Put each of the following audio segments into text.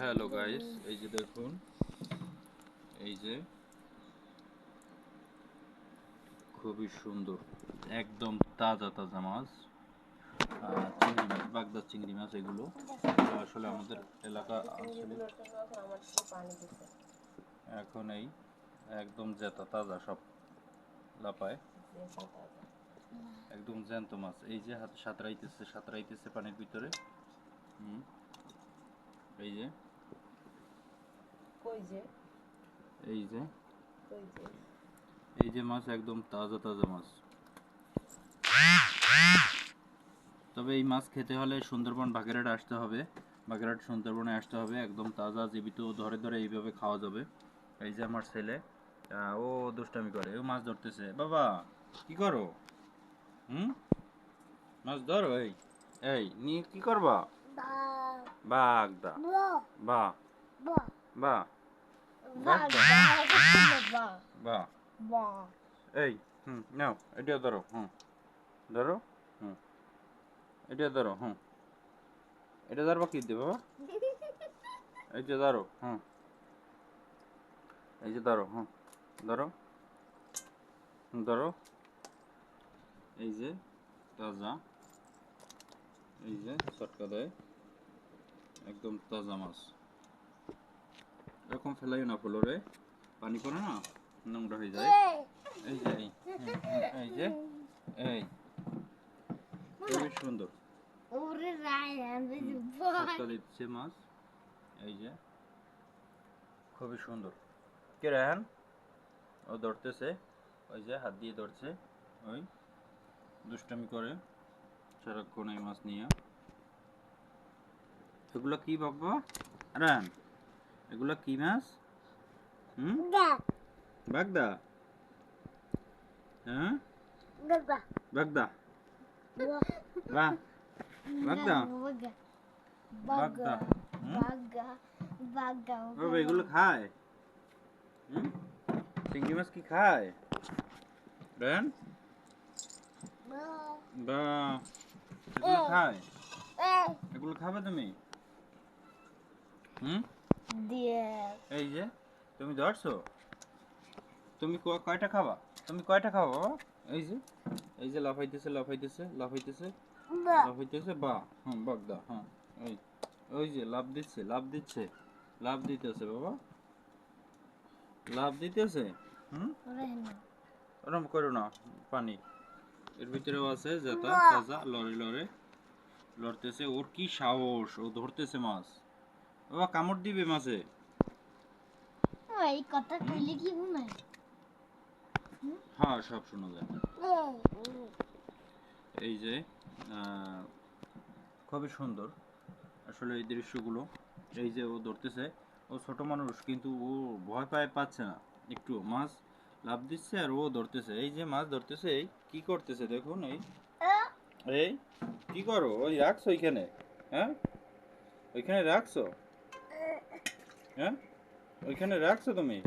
Hello guys এই যে দেখুন, এই যে খুবই সুন্দর, একদম তাজা তাজা মাছ। চিংড়ি মাছ, বাগদা চিংড়ি মাছ এগুলো। আসলে আমাদের এলাকা এখন এই একদম জেতা, তাজা সব লাপায় একদম জ্যান্ত মাছ। এই যে হাতে সাঁতরাইতেছে সাঁতরাইতেছে পানির ভিতরে। হুম। এই যে কই যে? এই যে। কই যে? এই যে মাছ একদম তাজা তাজা মাছ। তবে এই মাছ খেতে হলে সুন্দরবন বাগেরহাট আসতে হবে। বাগেরহাট সুন্দরবনে আসতে হবে। একদম তাজা জীবিত ধরে ধরে এইভাবে খাওয়া যাবে। এই যে আমার ছেলে আহ, ও দুষ্টামি করে ও মাছ ধরতেছে। বাবা কি করো? হুম? মাছ ধরো এই এই নিয়ে কি করবা? বাগদা বা বা বা এই হুম নাও এটা ধরো হুম ধরো হুম এটা ধরো হুম এটা ধরবা কি দেবে বাবা এই যে ধরো হুম এই যে ধরো হুম ধরো ধরো এই যে তাজা এই যে চটকা দেয় একদম তাজা মাছ এরকম ফেলাইও না ফ্লোরে। পানি পড়ে না? নোংরা হয়ে যায়। এই। যে এই। হুম, এই যে এই। খুবই সুন্দর। দিচ্ছে মাছ। এই যে খুবই সুন্দর। কে রেহান ও ধরতেছে। ওই যে হাত দিয়ে ধরছে। ওই দুষ্টামি করে সারাক্ষণ এই মাছ নিয়ে। এগুলো কি বাবা রান এগুলো কি মাছ? হুম? বাগদা? হ্যাঁ? বাগদা। বাহ। বাগদা? বাগদা হুম? বাবা এগুলো খায়? হুম? চিংড়ি মাছ কি খায়? বা এগুলো খায়? এগুলো খাবে তুমি? হুম? এই যে তুমি ধরছো? তুমি কয়টা খাবা? তুমি কয়টা খাবা বাবা? এই যে এই যে লাফাইতেছে লাফাইতেছে লাফাইতেছে লাফাইতেছে বা। হ্যাঁ বাগদা হ্যাঁ ওই ওই যে লাভ দিচ্ছে লাভ দিচ্ছে লাভ দিতেছে বাবা। লাভ দিতেছে হুম? ওরম করো না পানি। এর ভিতরেও আছে জেতা তাজা লড়ে লড়ে লড়তেছে। ওর কি সাহস? ও ধরতেছে মাছ। বাবা কামড় দিবে মাছে এই কথা কইলে কি ঘুমায় হ্যাঁ? সব শোনা যায়। এই যে খুবই সুন্দর আসলে এই দৃশ্যগুলো। এই যে ও ধরতেছে ও ছোট মানুষ কিন্তু ও ভয় পায় পাচ্ছে না। একটু মাছ লাভ দিচ্ছে আর ও ধরতেছে। এই যে মাছ ধরতেছে এই কি করতেছে দেখুন এই। এই কি করো? ওই রাখছো ওইখানে হ্যাঁ? ওইখানে রাখছো? হ্যাঁ? ওইখানে রাখছো তুমি?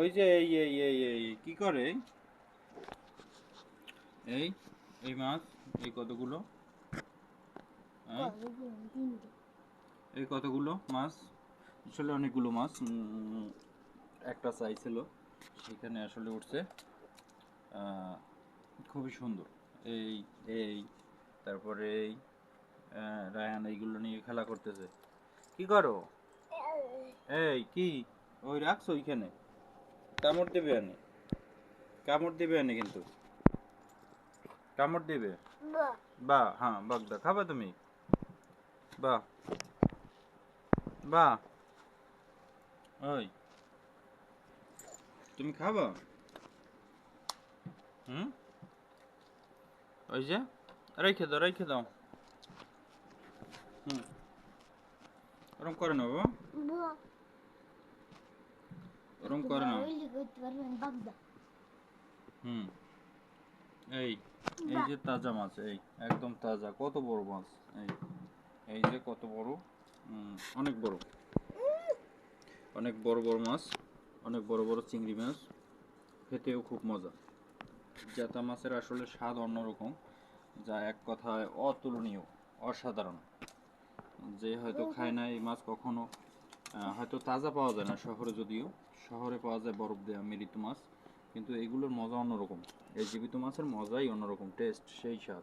ওই যে এই এই এই এই কি করে এই? এই মাছ এই কতগুলো? এই, এই কতগুলো মাছ? আসলে অনেকগুলো মাছ একটা সাইজ ছিল সেখানে আসলে উঠছে। খুবই সুন্দর। এই এই তারপরে এই রায়ান এইগুলো নিয়ে খেলা করতেছে। কি করো? এই। কি? ওই রাখছো ওইখানে? কামড় দেবে আনি কামড় দেবে আনি কিন্তু। কামড় দেবে? বা। হ্যাঁ বাগদা খাবা তুমি? বা। বা। ওই। তুমি খাবা? হুম? ওই যে রেখে দাও রেখে দাও। হুম। ওরম করে না বাবা ওরম করে না করতে পারবেন বাগদা হুম এই এই যে তাজা মাছ এই একদম তাজা কত বড় মাছ এই এই যে কত বড়? অনেক বড়। অনেক বড় বড় মাছ অনেক বড় বড় চিংড়ি মাছ খেতেও খুব মজা। জাতা মাছের আসলে স্বাদ অন্যরকম যা এক কথায় অতুলনীয় অসাধারণ। যে হয়তো খায় না এই মাছ কখনো হয়তো তাজা পাওয়া যায় না শহরে যদিও। শহরে পাওয়া যায় বরফ দেওয়া মৃত মাছ, কিন্তু এগুলোর মজা অন্যরকম। এই জীবিত মাছের মজাই অন্যরকম টেস্ট সেই স্বাদ।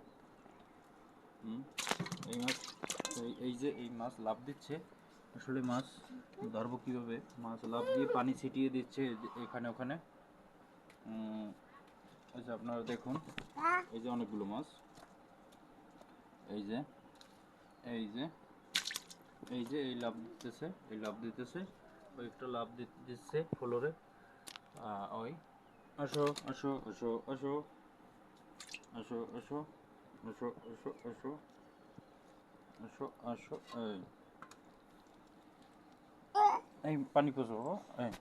এই মাছ, এই- যে এই মাছ লাভ দিচ্ছে, আসলে মাছ ধরবো কীভাবে? মাছ লাভ দিয়ে পানি ছিটিয়ে দিচ্ছে এখানে ওখানে। যে আপনারা দেখুন, এই যে অনেকগুলো মাছ। এই যে এই যে এই যে এই লাভ দিতেছে, এই লাভ দিতেছে ওই একটা লাভ দিতেছে ফ্লোরে। ওই। আসো আসো আসো আসো। আসো আসো আসো আসো আসো। আসো আসো, এই। পানি পোষো এই।